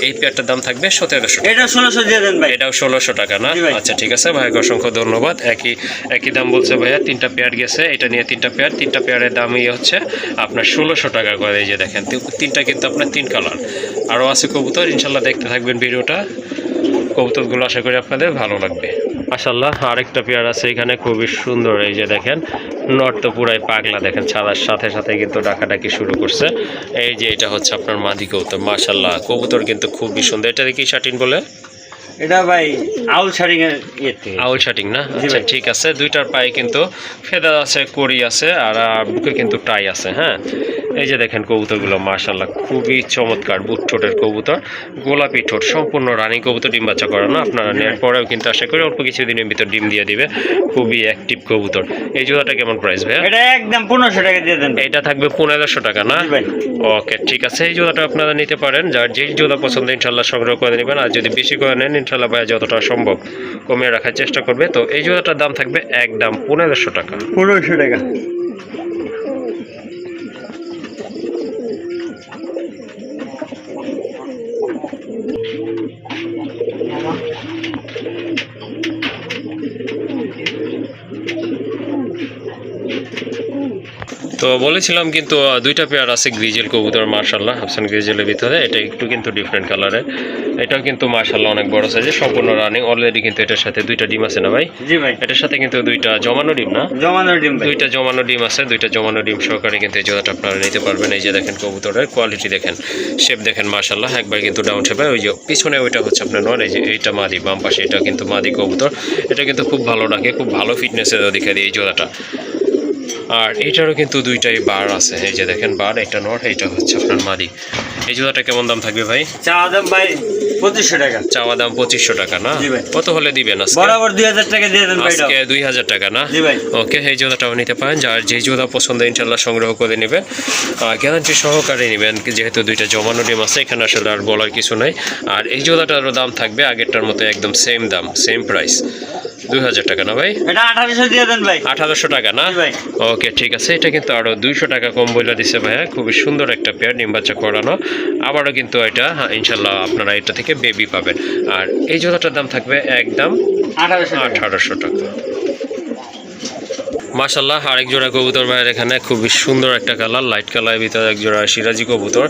এই পেয়ারটার দাম থাকবে সতেরোশো এটা ষোলোশো দিয়ে দেন ভাই। এটাও ষোলোশো টাকা না? আচ্ছা ঠিক আছে ভাইকে অসংখ্য ধন্যবাদ। একই একই দাম বলছে ভাইয়া তিনটা পেয়ার গেছে এটা নিয়ে তিনটা পেয়ার তিনটা পেয়ারের দামই হচ্ছে আপনার ষোলোশো টাকা করে এই যে দেখেন তি- তিনটা কিন্তু আপনার তিন কালার আরও আছে কবুতর, ইনশাল্লাহ দেখতে থাকবেন ভিডিওটা। কবুতরগুলো আশা করি আপনাদের ভালো লাগবে। মাসাল্লাহ আরেকটা পেয়ার আছে এখানে, খুবই সুন্দর। এই যে দেখেন, নট তো পুরাই পাগলা। দেখেন, ছাড়ার সাথে সাথে কিন্তু ডাকাডাকি শুরু করছে। এই যে এটা হচ্ছে আপনার মাদি কবুতর। মাসাল্লাহ কবুতর কিন্তু খুবই সুন্দর। এটা কি শাটিন বলে? এটা ভাই আউল শাড়ি ইয়ে থেকে। আউল শাটিং না? আচ্ছা ঠিক আছে। দুইটার পায়ে কিন্তু ফেদার আছে কড়ি আছে আর বুকে কিন্তু টাই আছে হ্যাঁ? এই যে দেখেন কবুতরগুলো মাশাল্লাহ খুবই চমৎকার বুট ঠোঁটের কবুতর। গোলাপি ঠোঁট সম্পূর্ণ রানী কবুতর ডিম বাচ্চা করানো আপনারা নেওয়ার পরেও কিন্তু আশা করি অল্প কিছু দিনের ভিতর ডিম দিয়ে দিবে। খুবই অ্যাক্টিভ কবুতর। এই জোড়াটা কেমন প্রাইস এটা একদম পনেরোশো টাকা দিয়ে দেন এটা থাকবে পনেরোশো টাকা না? ওকে ঠিক আছে। এই জোড়াটা আপনারা নিতে পারেন। যার যেই জোড়া পছন্দ ইনশাল্লাহ সংগ্রহ করে নেবেন। আর যদি বেশি করে নেন ইনশাল্লাহ ভাইয়া যতটা সম্ভব কমিয়ে রাখার চেষ্টা করবে। তো এই জুতাটার দাম থাকবে এক দাম পনেরোশো টাকা। পনেরোশো টাকা। তো বলেছিলাম কিন্তু দুইটা পেয়ার আছে গ্রিজেল কবুতর মার্শাল্লাহ হাফসান গ্রিজেলের ভিতরে। এটা একটু কিন্তু ডিফারেন্ট কালারের এটাও কিন্তু মার্শাল্লাহ অনেক বড় সাইজে সম্পূর্ণ রানিং অলরেডি কিন্তু এটার সাথে দুইটা ডিম আছে না ভাই? জি ভাই। এটার সাথে কিন্তু দুইটা জমানো ডিম না? জমানো ডিম দুইটা জমানো ডিম আছে দুইটা জমানো ডিম সহকারে কিন্তু এই জোড়াটা আপনারা নিতে পারবেন। এই যে দেখেন কবুতরের কোয়ালিটি দেখেন শেপ দেখেন মার্শাল্লাহ একবার কিন্তু ডাউন শেপে ওই যে পিছনে ওইটা হচ্ছে আপনার নন এই যে এইটা মাদি বাম পাশে এটা কিন্তু মাদি কবুতর। এটা কিন্তু খুব ভালো ডাকে খুব ভালো ফিটনেসের অধিকারী এই জোড়াটা। আর এটারও কিন্তু দুইটাই বার আছে। এই যে দেখেন বার এটা নট এইটা হচ্ছে আপনার মাদি। এই জোড়াটা কেমন দাম থাকবে ভাই? চা দাম ভাই পঁচিশশো টাকা। চাওয়া দাম পঁচিশশো টাকা না? কত হলে দিবেন বরাবর দুই হাজার টাকা দিয়ে দেন আজকে দুই হাজার টাকা না? ওকে এই জোড়াটাও নিতে পারেন। যার যে জোড়া পছন্দ ইনশাল্লাহ সংগ্রহ করে নেবেন। গ্যারান্টি সহকারে নেবেন যেহেতু দুইটা জমানো ডিম আছে এখানে আসলে আর বলার কিছু নাই। আর এই জোড়াটারও দাম থাকবে আগেরটার মতো একদম সেম দাম সেম প্রাইস দুই হাজার টাকা না ভাই? এটা আঠারোশো দিয়ে দেন ভাই। আঠারোশো টাকা না? ভাই। ওকে ঠিক আছে। এটা কিন্তু আরও দুইশো টাকা কম বইলা দিছে ভাইয়া। খুবই সুন্দর একটা পেয়ার ডিম বাচ্চা করানো। আবারও কিন্তু এটা হ্যাঁ, ইনশাল্লাহ আপনারা এটা থেকে বেবি পাবেন। আর এই জোড়াটার দাম থাকবে একদম আঠারোশো আঠারোশো টাকা। মাশাল্লাহ আরেক জোড়া কবুতর ভাইয়ের এখানে খুবই সুন্দর একটা কালার লাইট কালারের ভিতরে এক জোড়া সিরাজি কবুতর।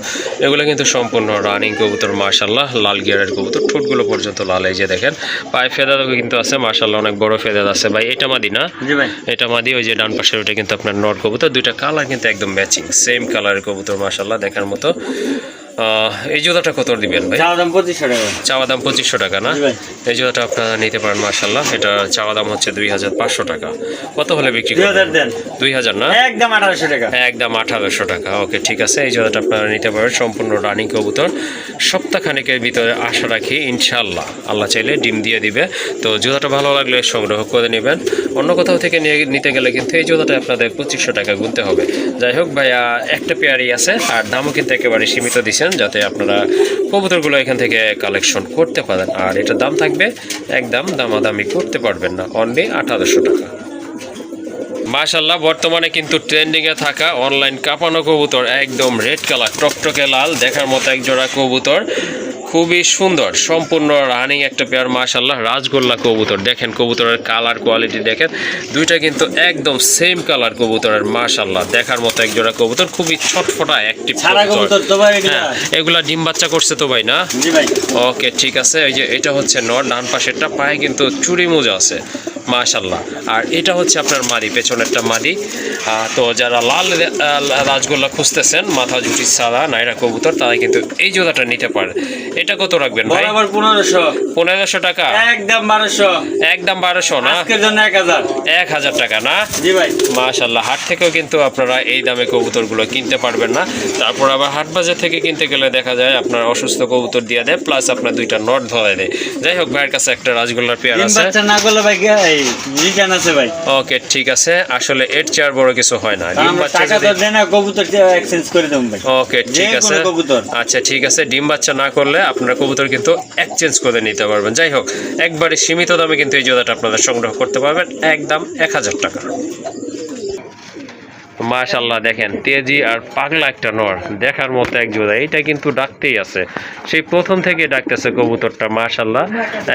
এগুলো কিন্তু সম্পূর্ণ রানিং কবুতর মাশাল্লাহ লাল গিয়ারের কবুতর। ঠোঁটগুলো পর্যন্ত লাল এই যে দেখেন পায়ে ফেদারও কিন্তু আছে মাশাল্লাহ অনেক বড় ফেদার আছে। ভাই এটা মাদি না? এটা মাদি ওই যে ডান পাশের ওইটা কিন্তু আপনার নট কবুতর। দুইটা কালার কিন্তু একদম ম্যাচিং সেম কালারের কবুতর মাশাল্লাহ দেখার মতো। এই জোড়াটা কত দিবেন ভাই? চা দাম পঁচিশশো টাকা। চাওয়া দাম পঁচিশশো টাকা না? এই জোড়াটা আপনারা নিতে পারেন মার্শাল্লাহ এটা চাওয়া দাম হচ্ছে দুই হাজার পাঁচশো টাকা। কত হলে বিক্রি করবেন? দেন। দুই হাজার না? একদম আঠারোশো টাকা। একদম আঠারোশো টাকা। ওকে ঠিক আছে। এই জোড়াটা আপনারা নিতে পারেন সম্পূর্ণ রানিং কবুতর। সপ্তাহখানেকের ভিতরে আশা রাখি ইনশাল্লাহ আল্লাহ চাইলে ডিম দিয়ে দিবে। তো জুতাটা ভালো লাগলে সংগ্রহ করে নেবেন। অন্য কোথাও থেকে নিয়ে নিতে গেলে কিন্তু এই জুতাটা আপনাদের পঁচিশশো টাকা গুনতে হবে। যাই হোক ভাইয়া একটা পেয়ারই আছে আর দামও কিন্তু একেবারে সীমিত দিচ্ছেন যাতে আপনারা কবুতরগুলো এখান থেকে কালেকশন করতে পারেন। আর এটার দাম থাকবে একদম দামাদামি করতে পারবেন না। অনলি আঠারোশো টাকা। মাশাল্লাহ বর্তমানে কিন্তু ট্রেন্ডিংয়ে থাকা অনলাইন কাঁপানো কবুতর একদম রেড কালার টকটকে লাল দেখার মতো এক জোড়া কবুতর। খুবই সুন্দর সম্পূর্ণ রানিং একটা পেয়ার মাশাল্লাহ রাজগোল্লা কবুতর। দেখেন কবুতরের কালার কোয়ালিটি দেখেন। দুইটা কিন্তু একদম সেম কালার কবুতরের মাশাল্লাহ দেখার মতো এক জোড়া কবুতর। খুবই ছটফটা কবুতর। ভাই এগুলা। হ্যাঁ ডিম বাচ্চা করছে তো ভাই না? ভাই। ওকে ঠিক আছে এই যে এটা হচ্ছে নর ডান পাশেরটা পায়ে কিন্তু চুরি মোজা আছে। মাশাল্লাহ আর এটা হচ্ছে আপনার মাদি পেছনেরটা মাদি। তো যারা লাল রাজগোল্লা খুঁজতেছেন মাথা জুটি সাদা নাইরা কবুতর তারা কিন্তু এই জোড়াটা নিতে পারে। এটা কত রাখবেন ভাই? বরাবর পনেরোশো। পনেরোশো টাকা? একদম বারোশো। একদম বারোশো না? আজকের জন্য এক হাজার। এক হাজার টাকা না? জি ভাই। মাশাল্লাহ হাট থেকেও কিন্তু আপনারা এই দামে কবুতরগুলো কিনতে পারবেন না। তারপর আবার হাট বাজার থেকে কিনতে গেলে দেখা যায় আপনার অসুস্থ কবুতর দিয়ে দেয় প্লাস আপনার দুইটা নট ধরায় দেয়। যাই হোক ভাইয়ের কাছে একটা রাজগোল্লার পেয়ার আছে। না করলে ভাই রিটার্ন আছে ভাই? ওকে ঠিক আছে। আসলে এর চেয়ার বড় কিছু হয় না। ডিম বাচ্চা টাকা তো না কবুতর এক্সচেঞ্জ করে দেবো ভাই। ওকে ঠিক আছে। কবুতর। আচ্ছা ঠিক আছে। ডিম বাচ্চা না করলে আপনারা কবুতর কিন্তু এক্সচেঞ্জ করে নিতে পারবেন। যাই হোক একবারে সীমিত দামে কিন্তু এই জোড়াটা আপনারা সংগ্রহ করতে পারবেন। একদম এক হাজার টাকা। মাশাল্লাহ দেখেন, তেজি আর পাগলা একটা নর, দেখার মতো এক জোড়া। কিন্তু ডাকতেই আছে। সেই প্রথম থেকে ডাকতেছে কবুতরটা মাশাল্লাহ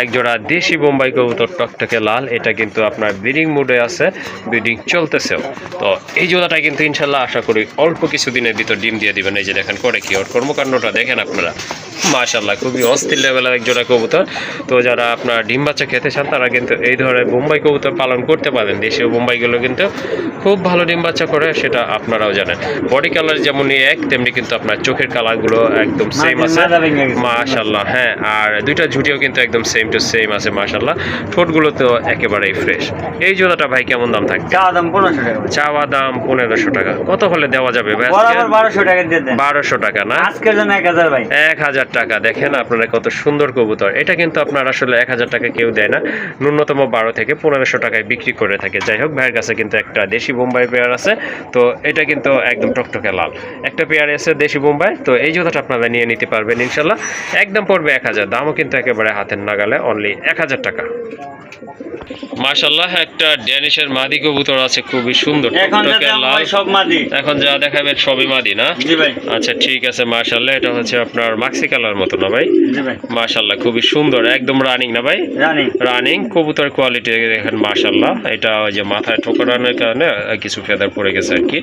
এক জোড়া দেশি বোম্বাই কবুতর, টকটকে লাল। এটা কিন্তু আপনার ব্রিডিং মুডে আছে, ব্রিডিং চলতেছেও তো এই জোড়াটা কিন্তু ইনশাল্লাহ আশা করি অল্প কিছুদিনের ভিতর ডিম দিয়ে দিবেন। এই যে দেখেন, করে কি ওর কর্মকাণ্ডটা দেখেন আপনারা। মাশাল্লাহ খুবই অস্থির লেভেলের এক জোড়া কবুতর। তো যারা আপনার ডিম বাচ্চা খেতে চান, তারা কিন্তু এই ধরনের বোম্বাই কবুতর পালন করতে পারেন। দেশীয় বোম্বাইগুলো কিন্তু খুব ভালো ডিম বাচ্চা করে সেটা আপনারাও জানেন। বডি কালার যেমনই এক তেমনি কিন্তু আপনার চোখের কালারগুলো একদম সেম আছে। মাশাল্লাহ হ্যাঁ আর দুইটা ঝুটিও কিন্তু একদম সেম টু সেম আছে মাশাল্লাহ ঠোঁটগুলো তো একেবারেই ফ্রেশ এই জোড়াটা ভাই কেমন দাম থাকবে? চা দাম পনেরোশো টাকা। চাওয়া দাম পনেরোশো টাকা। কত হলে দেওয়া যাবে ভাই বারোশো টাকা বারোশো টাকা না? আজকের জন্য এক হাজার ভাই। এক হাজার টাকা। দেখেন আপনারা কত সুন্দর কবুতর। এটা কিন্তু আপনার আসলে এক হাজার টাকা কেউ দেয় না। ন্যূনতম বারো থেকে পনেরোশো টাকায় বিক্রি করে থাকে। যাই হোক ভাইয়ের কাছে কিন্তু একটা দেশি বোম্বাই পেয়ার আছে। তো এটা কিন্তু একদম টকটকে লাল। একটা পেয়ার আছে দেশি বোম্বাই তো এই জুতাটা আপনারা নিয়ে নিতে পারবেন ইনশাল্লাহ। একদম পড়বে এক হাজার দামও কিন্তু একেবারে হাতের নাগালে অনলি এক হাজার টাকা। মাশাল্লাহ একটা ড্যানিশের মাদি কবুতর আছে খুবই সুন্দর এখন যা দেখাবেন সবই মাদি না? আচ্ছা ঠিক আছে মাশাল্লাহ এটা হচ্ছে আপনার মাক্সি কালার মতো না ভাই? মাশাল্লাহ খুবই সুন্দর একদম রানিং না ভাই? রানিং কবুতর কোয়ালিটি দেখেন মাশাল্লাহ। এটা ওই যে মাথায় ঠোকরানোর কারণে কিছু ফেদার পড়ে গেছে। আর কি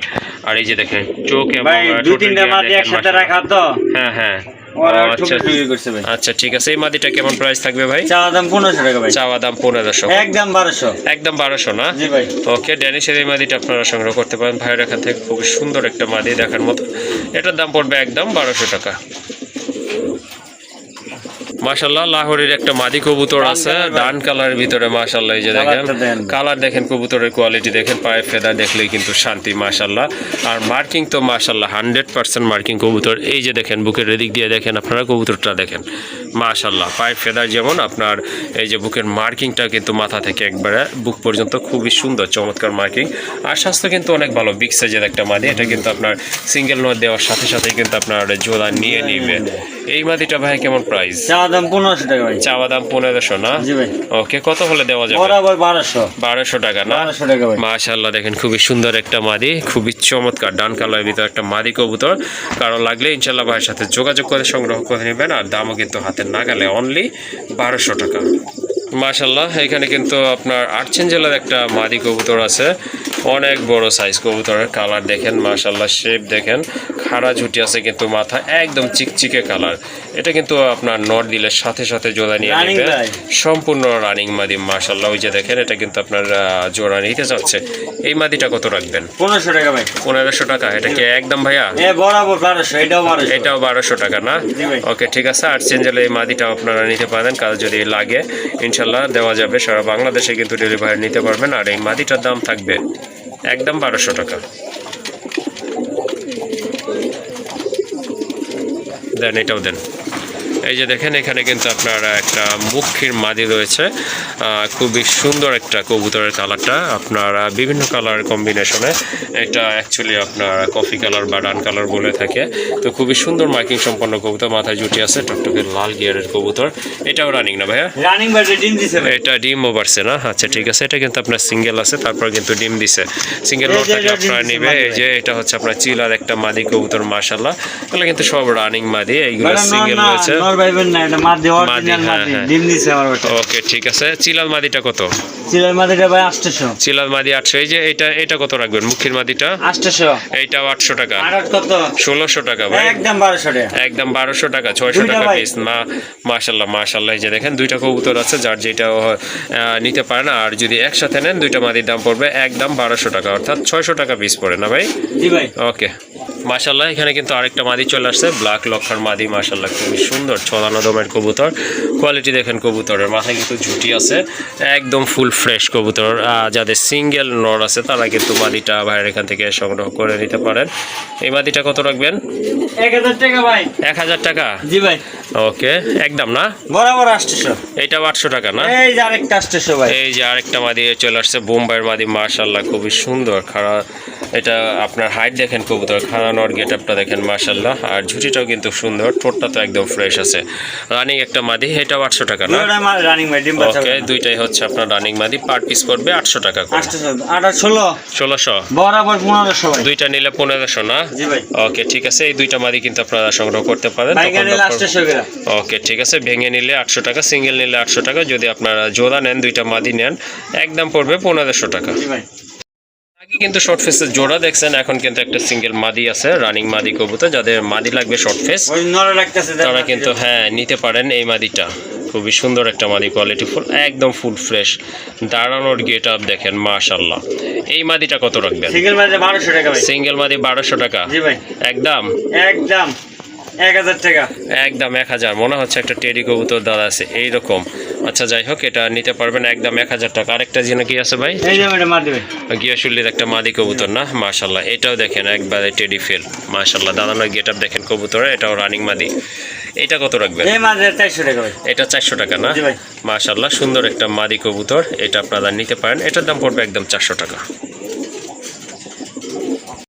আর এই যে দেখেন চোখ এবং দুই তিনটা মাদি একসাথে রাখা তো। হ্যাঁ হ্যাঁ। আচ্ছা। ঠুকে আচ্ছা ঠিক আছে। এই মাদিটা কেমন প্রাইস থাকবে ভাই? চাওয়া দাম পনেরোশো টাকা ভাই। চাওয়া দাম পনেরোশো। একদম বারোশো। একদম বারোশো না? ওকে ড্যানিশের এই মাদিটা আপনারা সংগ্রহ করতে পারেন। ভাইয়ের এখান থেকে খুব সুন্দর একটা মাদি দেখার মতো। এটার দাম পড়বে একদম বারোশো টাকা। মাশাল্লাহ লাহোরের একটা মাদি কবুতর আছে কালার। ডান কালারের ভিতরে মাশাল্লাহ এই যে দেখেন। কালার দেখেন কবুতরের কোয়ালিটি দেখেন পায়ে ফেদা দেখলেই কিন্তু শান্তি মাশাল্লাহ আর মার্কিং তো মাশাল্লাহ হান্ড্রেড পার্সেন্ট মার্কিং কবুতর। এই যে দেখেন বুকের এদিক দিয়ে দেখেন আপনারা কবুতরটা দেখেন। মাশাল্লাহ পায়ের ফেদার যেমন আপনার এই যে বুকের মার্কিংটা কিন্তু মাথা থেকে একবারে বুক পর্যন্ত খুবই সুন্দর চমৎকার মার্কিং। আর স্বাস্থ্য কিন্তু অনেক ভালো বিগ সাইজের একটা মাদি এটা কিন্তু আপনার সিঙ্গেল নোট দেওয়ার সাথে সাথে কিন্তু আপনার জোড়া নিয়ে নিবে। এই মাদিটা ভাই কেমন প্রাইস চাওয়া দাম পনেরোশো টাকা ভাই। চাওয়া দাম পনেরোশো না? ওকে কত হলে দেওয়া যাবে? বরাবর বারোশো। বারোশো টাকা না? বারোশো টাকা ভাই। মাশাল্লাহ দেখেন খুবই সুন্দর একটা মাদি খুবই চমৎকার ডান কালারের ভিতর একটা মাদি কবুতর। কারও লাগলে ইনশাল্লাহ ভাইয়ের সাথে যোগাযোগ করে সংগ্রহ করে নেবেন আর দামও কিন্তু হাতের নাগালে অনলি বারোশো টাকা। মাশাল্লাহ এখানে কিন্তু আপনার আটচেন জেলার একটা মাদি কবুতর আছে। অনেক বড় সাইজ কবুতরের কালার দেখেন মাশাল্লাহ শেপ দেখেন। খাড়া ঝুটি আছে কিন্তু মাথা একদম চিকচিকে কালার এটা কিন্তু আপনার নট দিলে সাথে সাথে জোড়া নিয়ে নেবে সম্পূর্ণ রানিং মাদি মাশাল্লাহ ওই যে দেখেন এটা কিন্তু আপনার জোড়া নিতে যাচ্ছে। এই মাদিটা কত রাখবেন? পনেরোশো টাকা ভাই। পনেরোশো টাকা এটা কি একদম ভাইয়া? এটাও বারোশো। টাকা না? ওকে ঠিক আছে আর চেঞ্জেলে এই মাদিটাও আপনারা নিতে পারেন কাজ যদি লাগে ইনশাল্লাহ দেওয়া যাবে। সারা বাংলাদেশে কিন্তু ডেলিভারি নিতে পারবেন আর এই মাদিটার দাম থাকবে একদম বারোশো টাকা। দেন এটাও দেন। এই যে দেখেন এখানে কিন্তু আপনার একটা মুখির মাদি রয়েছে। আহ, খুবই সুন্দর একটা কবুতরের কালারটা। আপনার বিভিন্ন কালার কম্বিনেশনে এটা অ্যাকচুয়ালি আপনার কফি কালার বা ডান কালার বলে থাকে। তো খুবই সুন্দর মার্কিং সম্পন্ন কবুতর মাথায় জুটি আছে টকটকে লাল গিয়ারের কবুতর। এটাও রানিং না ভাইয়া? রানিং বাজে ডিম দিছে ভাই। এটা ডিম ওভারছে না? আচ্ছা ঠিক আছে এটা কিন্তু আপনার সিঙ্গেল আছে তারপর কিন্তু ডিম দিছে। সিঙ্গেল নোট থাকলে আপনারা দিছে নিবে। এই যে এটা হচ্ছে আপনার চিলার একটা মাদি কবুতর মাশাল্লাহ এগুলো কিন্তু সব রানিং মাদি এইগুলো সিঙ্গেল রয়েছে। নর ভাইবেন না, এটা মাদি, হ্যাঁ, মাদি। হ্যাঁ। ডিম দিছে আমার বেটা। ওকে ঠিক আছে। চিলাল মাদিটা কত? চিলের মাদিটা ভাই 800 চিলাল মাদি আটশো। এই যে এটা এটা কত রাখবেন মুখির মাদিটা? 800 এইটাও আটশো টাকা। আর কত? ষোলোশো টাকা ভাই। একদম 1200 টাকা। একদম বারোশো টাকা ছয়শো দুইটা টাকা পিস মা মাশাল্লাহ মাশাল্লাহ এই যে দেখেন দুইটা কবুতর আছে যার যেটা নিতে পারেন আর যদি একসাথে নেন দুইটা মাদির দাম পড়বে একদম বারোশো টাকা। অর্থাৎ ছয়শো টাকা পিস পড়ে না ভাই? জি ভাই। ওকে। মাশাল্লাহ এখানে কিন্তু আরেকটা মাদি চলে আসছে ব্ল্যাক লক্ষার মাদি মাশাল্লাহ খুবই সুন্দর ছলানো দমের কবুতর। কোয়ালিটি দেখেন কবুতরের মাথায় কিন্তু ঝুটি আছে একদম ফুল ফ্রেশ কবুতর। যাদের সিঙ্গেল নর আছে তারা কিন্তু মাদিটা ভাইয়ের এখান থেকে সংগ্রহ করে নিতে পারেন। এই মাদিটা কত রাখবেন? 1000 টাকা ভাই। এক হাজার টাকা? জি ভাই। ওকে একদম না? বরাবর 800 এইটা আটশো টাকা না? এই যে আরেকটা 800 ভাই। এই যে আরেকটা মাদি চলে আসছে বোম্বাইয়ের মাদি মার্শাল্লাহ খুবই সুন্দর খাড়া। এটা আপনার হাইট দেখেন কবুতর খাড়ানোর গেট আপটা দেখেন মার্শাল্লাহ আর ঝুটিটাও কিন্তু সুন্দর ঠোঁটটা তো একদম ফ্রেশ আছে। রানিং একটা মাদি এটাও আটশো টাকা না? ওকে দুইটাই হচ্ছে আপনার রানিং মাদি পার পিস পড়বে আটশো টাকা করে। 800, আর আর 16, ষোলোশো? বরাবর 1500 ভাই। দুইটা নিলে পনেরোশো না? ওকে ঠিক আছে এই দুইটা মাদি কিন্তু আপনারা সংগ্রহ করতে পারেন বাইকে তখন নিলে ডক্টর- 800 করে। ওকে ঠিক আছে ভেঙে নিলে আটশো টাকা সিঙ্গেল নিলে আটশো টাকা যদি আপনারা জোড়া নেন দুইটা মাদি নেন একদম পড়বে পনেরোশো টাকা। আগে কিন্তু শর্ট ফেসের জোড়া দেখছেন এখন কিন্তু একটা সিঙ্গেল মাদি আছে রানিং মাদি কবুতর যাদের মাদি লাগবে শর্ট ফেস তারা কিন্তু হ্যাঁ নিতে পারেন এই মাদিটা। খুবই সুন্দর একটা মাদি কোয়ালিটি ফুল একদম ফুল ফ্রেশ দাঁড়ানোর গেট আপ দেখেন মাশাল্লাহ এই মাদিটা কত রাখবেন? সিঙ্গেল মাদি বারোশো টাকা সিঙ্গেল মাদি বারোশো টাকা? একদম? একদম। একদম 1000 টাকা। একদম এক হাজার। মনে হচ্ছে একটা টেডি কবুতর দাদা আছে এইরকম। আচ্ছা যাই হোক এটা নিতে পারবেন একদম এক হাজার টাকা। আরেকটা যেন কি আছে ভাই? গিয়াশুল্লির একটা মাদি কবুতর না? মাশাল্লাহ এটাও দেখেন একবারে টেডি ফেল মাশাল্লাহ দাদানোর গেট আপ দেখেন কবুতরের এটাও রানিং মাদি। এটা কত রাখবেন? এই মাদিটা 400 টাকা ভাই। এটা চারশো টাকা না। মাশাল্লাহ সুন্দর একটা মাদি কবুতর এটা আপনারা নিতে পারেন। এটার দাম পড়বে একদম চারশো টাকা।